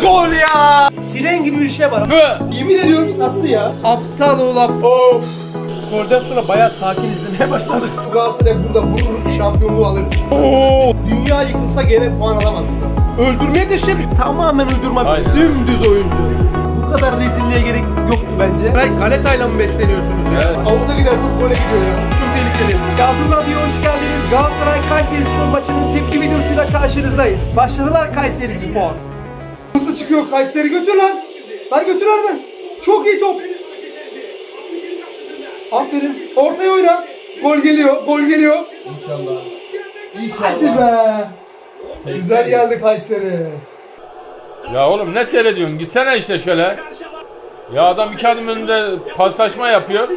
kale. Gol ya! Siren gibi bir şey var. Tüh! Yemin ediyorum sattı ya. Aptal aptal. Of. Golden sonra bayağı sakin izlemeye başladık. Bu Galatasaray burada vururuz, şampiyonluğu alırız. Oo. Dünya yıkılsa gene puan alamaz. Öldürmeye teşebbüs. Tamamen uydurma. Aynen. Dümdüz oyuncu. Bu kadar rezilliğe gerek yoktu bence. Ben Galeta'yla mı besleniyorsunuz ya? Evet. Avuta gider top gole gidiyor ya. Çok tehlikeli. Yazım Radyo'ya hoş geldiniz. Galatasaray Kayseri Spor maçının tepki videosuyla karşınızdayız. Başarılar Kayseri Spor. Hızlı çıkıyor Kayseri götür lan. Lan götür oradan. Çok iyi top. Aferin. Ortaya oyna. Gol geliyor. Gol geliyor. İnşallah. Hadi İnşallah. be. Güzel geldi Kayseri. Ya oğlum ne seyrediyorsun? Gitsene işte şöyle. Ya adam iki adım önünde paslaşma yapıyor.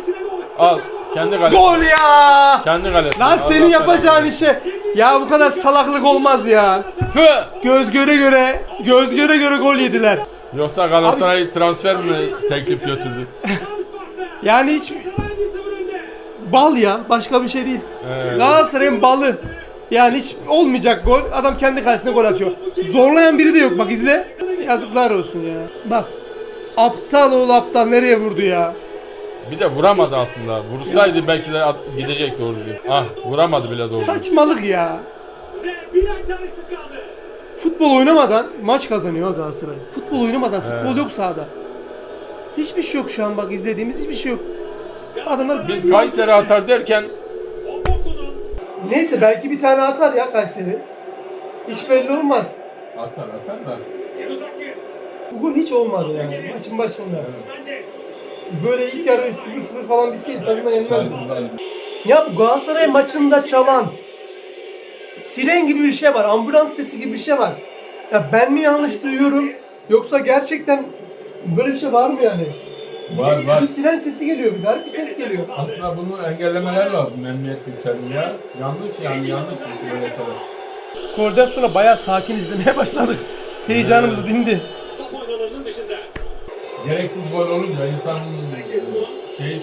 Al. Kendi kalesi. Gol ya. Kendi kalesi. Lan senin yapacağın işe. Ya bu kadar salaklık olmaz ya. Tüh! Göz göre göre, göz göre göre gol yediler. Yoksa Galatasaray transfer mi teklif götürdü? Yani hiç bal ya, başka bir şey değil. Evet. Galatasaray'ın balı. Yani hiç olmayacak gol. Adam kendi kalesine gol atıyor. Zorlayan biri de yok. Bak izle. Yazıklar olsun ya. Bak. Aptal oğlu aptal nereye vurdu ya? Bir de vuramadı aslında. Vursaydı belki de at- gidecek doğru düzgün. Ah vuramadı bile doğru. düzgün. Saçmalık ya. Futbol oynamadan maç kazanıyor Galatasaray. Futbol oynamadan futbol yok sahada. Hiçbir şey yok şu an bak izlediğimiz hiçbir şey yok. Adamlar Biz Kayseri atar derken Neyse belki bir tane atar ya Kayseri. Hiç belli olmaz. atar atar da. Bugün hiç olmadı yani maçın başında. Böyle ilk yarı 0-0 falan bitseydi tadından yenmezdi. Ya bu Galatasaray maçında çalan siren gibi bir şey var. Ambulans sesi gibi bir şey var. Ya ben mi yanlış duyuyorum yoksa gerçekten böyle bir şey var mı yani? Var bir, var. bir siren sesi geliyor, bir garip bir ses geliyor. Aslında bunu engellemeler lazım emniyet güçlerinin ya. Yanlış yani yanlış böyle şeyler. Golden sonra bayağı sakin izlemeye başladık. Heyecanımız dindi. Gereksiz gol olunca insanın şey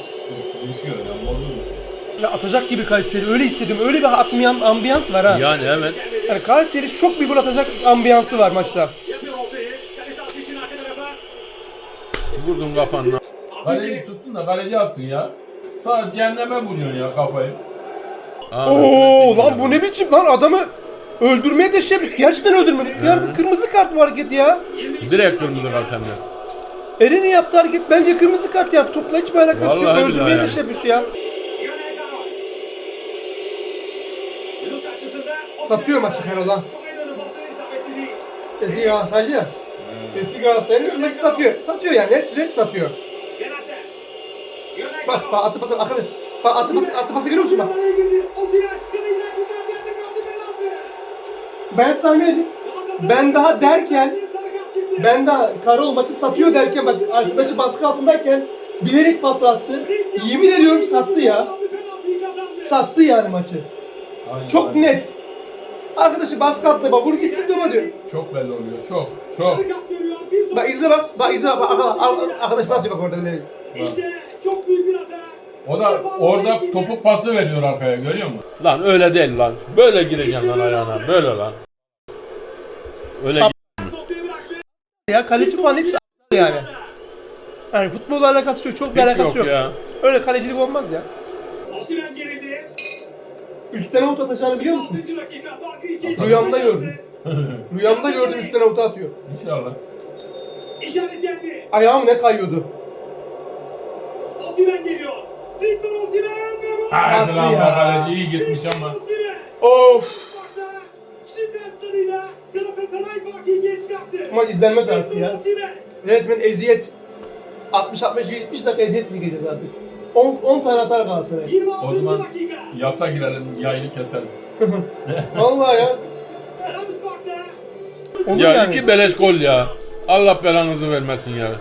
düşüyor yani modu düşüyor. Ya atacak gibi Kayseri öyle hissediyorum. Öyle bir atmayan ambiyans var ha. Yani evet. Yani Kayseri çok bir gol atacak ambiyansı var maçta. Vurdun kafanla. Kaleci tutsun da kaleci alsın ya. Ta cehenneme vuruyorsun ya kafayı. Aa, Oo lan bu ne biçim lan adamı öldürmeye teşebbüs. Gerçekten öldürme. Ya bu kırmızı kart bu hareket ya. Direkt kırmızı kart hem de. Eren'in yaptığı hareket bence kırmızı kart ya. Topla hiçbir alakası yok. Vallahi Öldürmeye billahi yani. teşebbüs ya. Satıyor maçı Karola. Eski Galatasaraylı ya. Eski Galatasaraylı maçı satıyor. Satıyor yani. Net, net satıyor. Bak bak attı pası arkada. Bak attı pası, attı pası görüyor musun bak. Ben sana ne dedim? Ben daha derken Ben daha Karol maçı satıyor derken bak arkadaşı baskı altındayken bilerek pası attı. Yemin ediyorum sattı ya. Sattı yani maçı. Aynen, Çok aynen. net. Arkadaşı baskı altında bak vur gitsin diyor diyor. Çok belli oluyor. Çok. Çok. Bak izle bak. Bak izle bak. bak, bak, bak arkadaşlar atıyor bak orada bilerek. İşte çok büyük bir hata. O da orada topuk pası veriyor arkaya görüyor musun? Lan öyle değil lan. Böyle gireceksin lan ayağına. Böyle lan. Öyle. Ya kaleci falan hepsi yani. Yani futbolla alakası yok. Çok bir Hiç alakası yok yok. ya. Öyle kalecilik olmaz ya. Osimhen gerildi. Üstten avuta atacağını biliyor musun? 6. dakika farkı 2. Rüyamda gördüm. Rüyamda gördüm üstten avuta atıyor. İnşallah. İşaret geldi. Ayağım ne kayıyordu. Osimhen geliyor. Victor Osimhen ve gol. Hadi lan be kaleci iyi gitmiş ama. Of. Maç izlenmez artık ya. Resmen eziyet. 60 60 70 dakika eziyet mi gideceğiz artık? 10 10 tane atar Galatasaray. 26. O zaman yasa girelim yayını keselim. Vallahi ya. Olur Ya yani. iki beleş gol ya. Allah belanızı vermesin ya.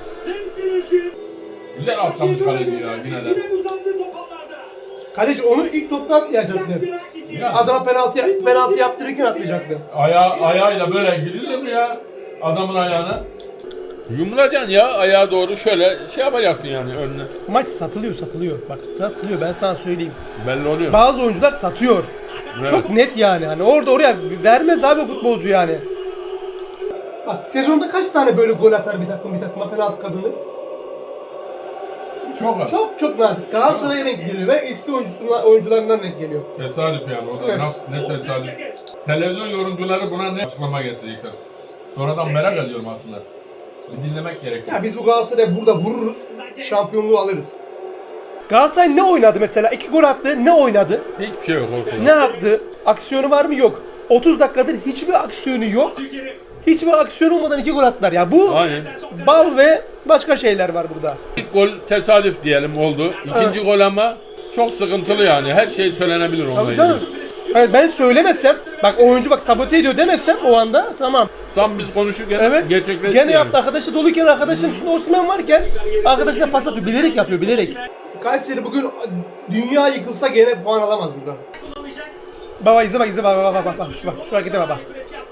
Güzel atlamış kaleci ya yine de. Kaleci onu ilk topta atlayacaktı. Adama penaltı penaltı yaptırırken atlayacaktı. Aya ayağıyla böyle girilir mi ya? Adamın ayağına. Yumulacaksın ya ayağa doğru şöyle şey yapacaksın yani önüne. Maç satılıyor satılıyor. Bak satılıyor ben sana söyleyeyim. Belli oluyor. Bazı oyuncular satıyor. Evet. Çok net yani. Hani orada oraya vermez abi futbolcu yani. Bak sezonda kaç tane böyle gol atar bir takım bir takıma penaltı kazanır? Çok az. Çok çok nadir. Galatasaray'a denk geliyor ve eski oyuncularından denk geliyor. Tesadüf yani o da Evet. nasıl ne tesadüf. Televizyon yorumcuları buna ne açıklama getirecekler. Sonradan merak ediyorum aslında. Bir dinlemek gerekiyor. Ya biz bu Galatasaray'a burada vururuz, şampiyonluğu alırız. Galatasaray ne oynadı mesela? İki gol attı, ne oynadı? Hiçbir şey yok ortada. Ne yaptı? Aksiyonu var mı? Yok. 30 dakikadır hiçbir aksiyonu yok. Hiçbir aksiyon olmadan iki gol attılar. Ya bu Aynen. bal ve başka şeyler var burada. İlk gol tesadüf diyelim oldu. İkinci gol ama çok sıkıntılı yani. Her şey söylenebilir onunla Tabii ilgili. canım. Hani ben söylemesem, bak oyuncu bak sabote ediyor demesem o anda tamam. Tam biz konuşurken Evet. gerçekleşti Gene yani. yaptı arkadaşı doluyken arkadaşın üstünde Osman varken arkadaşına pas atıyor. Bilerek yapıyor bilerek. Kayseri bugün dünya yıkılsa gene puan alamaz buradan. Baba izle bak izle bak bak bak bak bak şu bak şu harekete bak bak.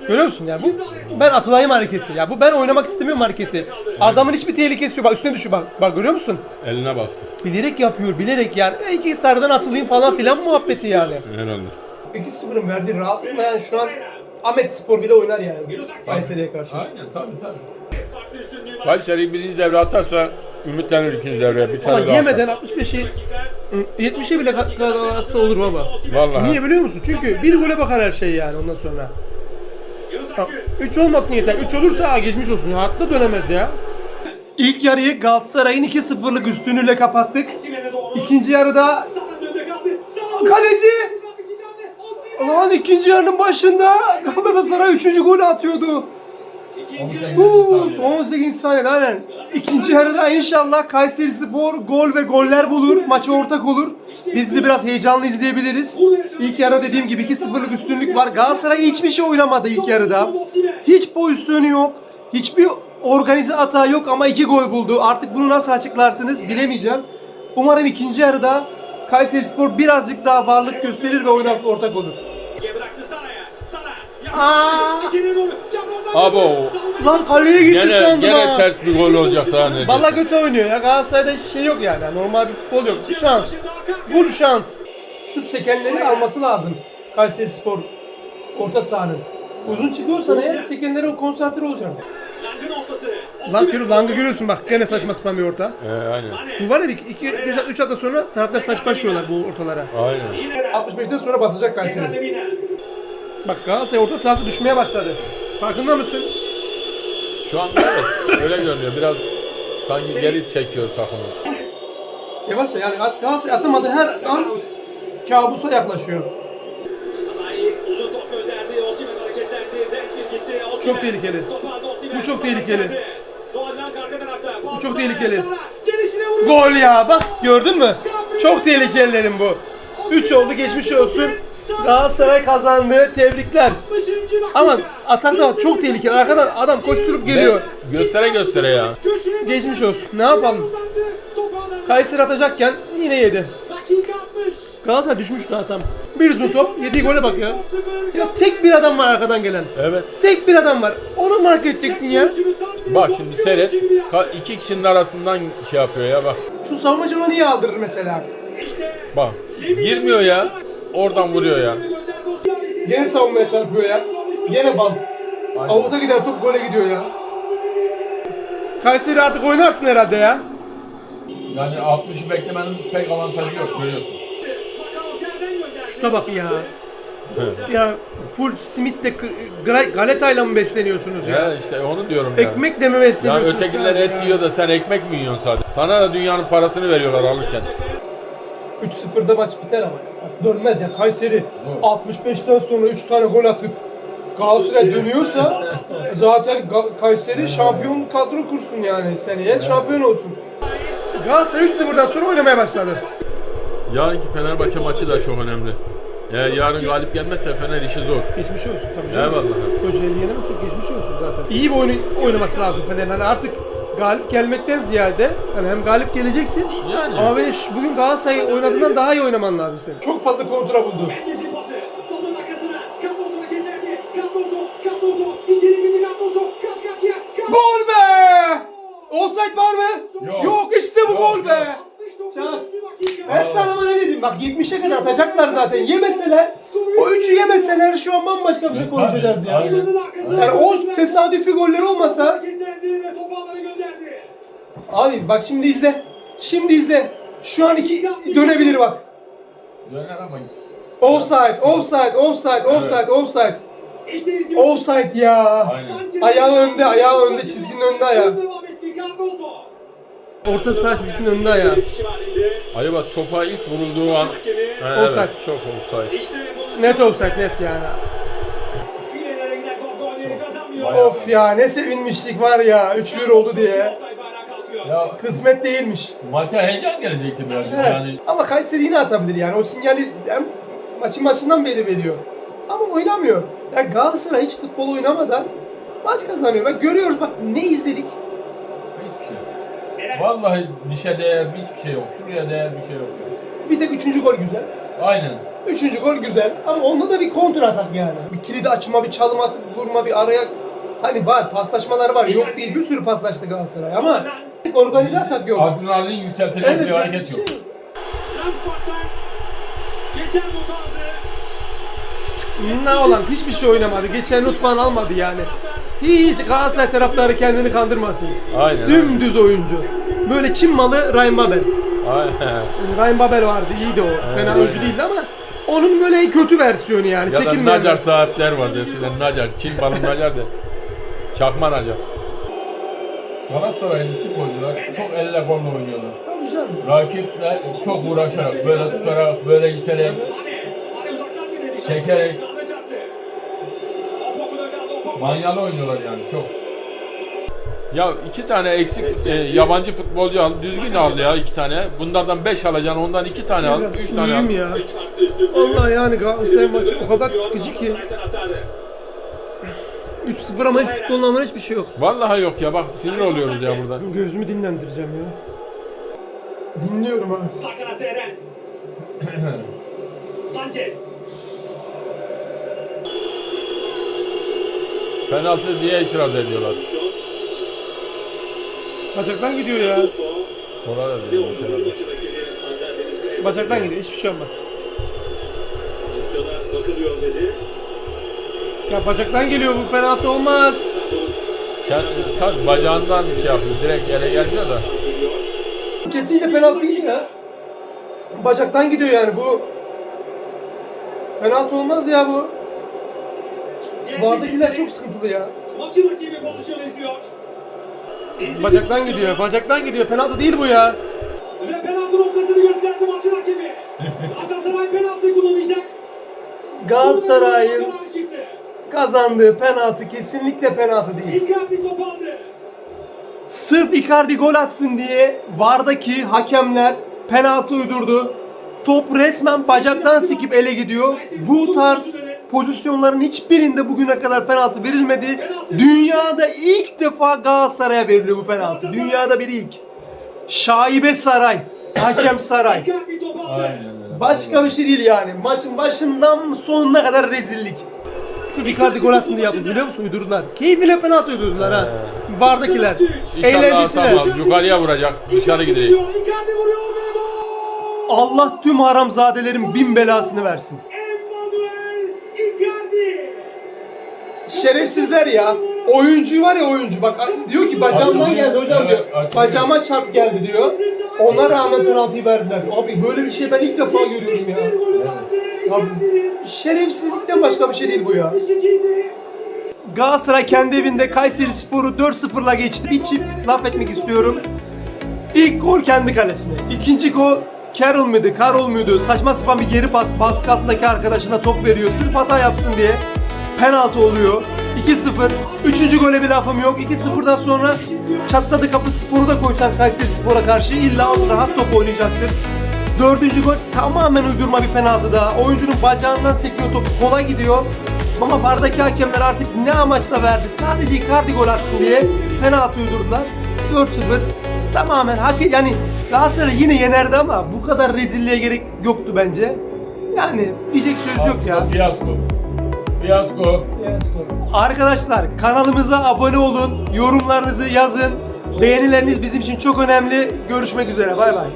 Görüyor musun ya bu ben atılayım hareketi ya bu ben oynamak istemiyorum hareketi. Adamın hiçbir tehlikesi yok bak üstüne düşüyor bak bak görüyor musun? Eline bastı. Bilerek yapıyor bilerek yani E, iki sarıdan atılayım falan filan muhabbeti yani. Herhalde. 2-0'ın verdiği rahatlıkla yani şu an Ahmet Spor bile oynar yani Kayseri'ye karşı. Aynen tabii tabii. Kayseri birinci devre atarsa ümitlenir ikinci devreye. Bir Ama tane daha yemeden 65'i 70'e bile kat- kat- atsa olur baba. atar. Vallahi. Niye biliyor musun? Çünkü bir gole bakar her şey yani ondan sonra. 3 olmasın yeter. 3 olursa aa, geçmiş olsun. Ya, hatta dönemez ya. İlk yarıyı Galatasaray'ın 2-0'lık üstünlüğüyle kapattık. İkinci yarıda Kaleci! Lan ikinci yarının başında Galatasaray 3. golü atıyordu. 18. Uuu, 18 saniye aynen. İkinci yarıda inşallah Kayseri Spor gol ve goller bulur. Maça ortak olur. Biz de biraz heyecanlı izleyebiliriz. İlk yarıda dediğim gibi 2-0'lık üstünlük var. Galatasaray hiçbir şey oynamadı ilk yarıda. Hiç pozisyonu yok. Hiçbir organize hata yok ama iki gol buldu. Artık bunu nasıl açıklarsınız bilemeyeceğim. Umarım ikinci yarıda Kayseri Spor birazcık daha varlık gösterir ve oyuna ortak olur. Aa! Abo. Lan kaleye gitti Gene, sandım gene ha. ters bir gol olacak daha ne? Valla kötü oynuyor ya. Galatasaray'da hiç şey yok yani. Normal bir futbol yok. Bir şans. Vur şans. Şu sekenleri alması lazım. Kayseri Spor orta sahanın. Uzun çıkıyorsan eğer sekenlere konsantre olacağım. Lan görüyorsun, Lang'ı görüyorsun bak. Gene saçma sapan bir orta. Ee, aynen. Bu var ya 2 3 hafta sonra taraftar saç başlıyorlar bu ortalara. Aynen. 65'ten sonra basacak Kayseri. Bak Galatasaray orta sahası düşmeye başladı. Farkında mısın? Şu anda evet. Öyle görünüyor. Biraz sanki geri çekiyor takımı. Yavaş yani Galatasaray atamadığı her an kabusa yaklaşıyor. Çok tehlikeli. Bu çok tehlikeli. Bu çok tehlikeli. Gol ya bak gördün mü? Çok tehlikelilerim bu. 3 oldu geçmiş olsun. Galatasaray kazandı. Tebrikler. Ama atak da çok tehlikeli. Arkadan adam koşturup geliyor. Göstere göstere ya. Geçmiş olsun. Ne yapalım? Kayseri atacakken yine yedi. Galatasaray düşmüş daha tam. Bir uzun top, yediği gole bak ya. Ya tek bir adam var arkadan gelen. Evet. Tek bir adam var. Onu mark edeceksin ya. Bak şimdi seyret. Ka- iki kişinin arasından şey yapıyor ya bak. Şu savunmacı onu niye aldırır mesela? Bak. Girmiyor ya. Oradan vuruyor ya. Yine savunmaya çarpıyor ya. Yine bal. Avuta giden top gole gidiyor ya. Kayseri artık oynarsın herhalde ya. Yani 60'ı beklemenin pek avantajı yok görüyorsun. Şuna bak ya. Ya full gra- galetayla mı besleniyorsunuz ya? Ya işte onu diyorum ya. Ekmekle mi Ya besleniyorsunuz? ötekiler sadece et ya? yiyor da sen ekmek mi yiyorsun sadece? Sana da dünyanın parasını veriyorlar alırken. 3-0'da maç biter ama. Dönmez ya. Kayseri 65'ten sonra 3 tane gol atıp Galatasaray dönüyorsa zaten Ga- Kayseri şampiyon kadro kursun yani seneye şampiyon olsun. Galatasaray 3-0'dan sonra oynamaya başladı. Yarınki Fenerbahçe maçı da çok önemli. Eğer yarın galip gelmezse Fener işi zor. Geçmiş olsun tabii canım. Eyvallah. Kocaeli yenemezsek geçmiş olsun zaten. İyi bir oyun oynaması lazım Fener'in. Hani artık galip gelmekten ziyade hani hem galip geleceksin Yani. ama ben şu- bugün Galatasaray oynadığından daha iyi oynaman lazım senin. Çok fazla kontra buldu. Gol be! Offside var mı? Yok. Yok işte bu Yok, gol yok. be! Can, Ben sana ama ne dedim bak 70'e kadar atacaklar zaten. Yemeseler o üçü yemeseler şu an bambaşka bir şey konuşacağız ya. Aynen. Yani o tesadüfi goller olmasa ve. Abi bak şimdi izle. Şimdi izle. Şu an iki dönebilir bak. Döner ama Offside, offside, offside, offside, offside. İşte izliyor. Offside ya. aynen. Ayağı önde, ayağı önde, çizginin önünde ayağı. Orta saha çizgisinin önünde ayağı. Ali bak topa ilk vurulduğu an. He, Offside. evet, çok offside. Net offside net yani. Of ya ne sevinmiştik var ya 3-1 oldu diye. Ya Kısmet değilmiş. maça heyecan gelecekti biraz. Evet. Yani Ama Kayseri yine atabilir yani. O sinyali hem maçın başından beri veriyor. Ama oynamıyor. Ya Galatasaray hiç futbol oynamadan maç kazanıyor. Bak görüyoruz bak ne izledik. hiçbir şey. Eren. Vallahi dişe değer hiçbir şey yok. Şuraya değer bir şey yok. Bir tek üçüncü gol güzel. Aynen. Üçüncü gol güzel. Ama onda da bir kontra atak yani. Bir kilidi açma, bir çalım atıp vurma, bir araya... Hani var, paslaşmalar var. Yok değil, bir sürü paslaştı Galatasaray ama organize atak yok. Adrenalin yükseltecek Evet, bir yani hareket yok. şey- Ramsbach'tan geçen not aldı. Ne olan hiçbir şey oynamadı. Geçen falan almadı yani. Hiç Galatasaray taraftarı kendini kandırmasın. Aynen. Dümdüz oyuncu. Böyle Çin malı Ryan Babel. Aynen. Yani Ryan Babel vardı, iyiydi o. Fena aynen. oyuncu değildi ama onun böyle kötü versiyonu yani. Ya da Çekilmeyen Nacar saatler vardı eskiden Nacar. Çin balı Nacar de. Çakma Nacar. Galatasaraylı sporcular çok elle kolla oynuyorlar. Tabii canım. Rakiple çok uğraşarak, böyle tutarak, böyle iterek. Çekerek. Manyalı oynuyorlar yani çok. Ya iki tane eksik e, yabancı futbolcu al, düzgün al ya iki tane. Bunlardan beş alacaksın, ondan iki tane al, Biraz üç tane al. ya. Allah yani Galatasaray maçı o kadar sıkıcı ki. Sağ taraftarı. 3-0 ama hiç futbolun ama hiçbir şey yok. Vallahi yok ya bak sinir oluyoruz ya burada. Gözümü dinlendireceğim ya. Dinliyorum ha. Sağ kanatta Eren. Sanchez. Penaltı diye itiraz ediyorlar. Bacaktan gidiyor ya. Kola da diyormuş herhalde. Bacaktan gidiyor hiçbir şey olmaz. Pozisyona bakılıyor dedi. Ya bacaktan geliyor bu penaltı olmaz. Kendi, tabii bacağından şey yapıyor, direkt ele gelmiyor da. Kesinlikle penaltı değil ya. Bacaktan gidiyor yani bu. Penaltı olmaz ya bu. Vardakiler çok sıkıntılı ya. Maçın rakibi pozisyonu izliyor. Bacaktan gidiyor, bacaktan gidiyor. Penaltı değil bu ya. Ve penaltı noktasını gösterdi maçın hakemi. Galatasaray penaltı kullanacak. Galatasaray'ın. Kazandığı penaltı kesinlikle penaltı değil. Icardi top aldı. Sırf Icardi gol atsın diye Vardaki hakemler penaltı uydurdu. Top resmen bacaktan sekip ele gidiyor. Bu tarz pozisyonların hiçbirinde bugüne kadar penaltı verilmedi. Dünyada ilk defa Galatasaray'a veriliyor bu penaltı. Dünyada bir ilk. Şaibe Saray. Hakem Saray. Aynen öyle. Başka bir şey değil yani. Maçın başından sonuna kadar rezillik. Sırf Icardi gol atsın diye yapıldı biliyor musun? Uydurdular. Keyfiyle penaltı uydurdular ha. Vardakiler. İnşallah Eğlencesine. yukarıya vuracak, dışarı gidecek. Icardi vuruyor ve gol. Allah tüm haramzadelerin bin belasını versin. Emmanuel Icardi. Şerefsizler ya. Oyuncu var ya oyuncu bak diyor ki bacağımdan Açılıyor. geldi hocam Evet, diyor. açılıyor. Bacağıma çarp geldi diyor. Ona rağmen penaltıyı verdiler. Abi böyle bir şey ben ilk defa görüyorum ya. Bir golü Icardi'nin. Şerefsizlikten başka bir şey değil bu ya. 62'ydi. Galatasaray kendi evinde Kayseri Sporu 4-0'la geçti. Bir çift laf etmek istiyorum. İlk gol kendi kalesine. İkinci gol Carroll muydu, Carroll muydu? Saçma sapan bir geri pas. Baskı altındaki arkadaşına top veriyor. Sırf hata yapsın diye. Penaltı oluyor. 2-0. Üçüncü gole bir lafım yok. 2-0'dan sonra çatladı kapı sporu da koysan Kayseri Spor'a karşı illa o rahat top oynayacaktır. Dördüncü gol tamamen uydurma bir penaltı daha. Oyuncunun bacağından sekiyor top kola gidiyor. Ama vardaki hakemler artık ne amaçla verdi? Sadece Icardi gol atsın diye penaltı uydurdular. 4-0 tamamen hak yani Galatasaray yine yenerdi ama bu kadar rezilliğe gerek yoktu bence. Yani diyecek söz yok ya. Fiyasko. Fiyasko. Arkadaşlar kanalımıza abone olun, yorumlarınızı yazın. Beğenileriniz bizim için çok önemli. Görüşmek üzere. Bay bay.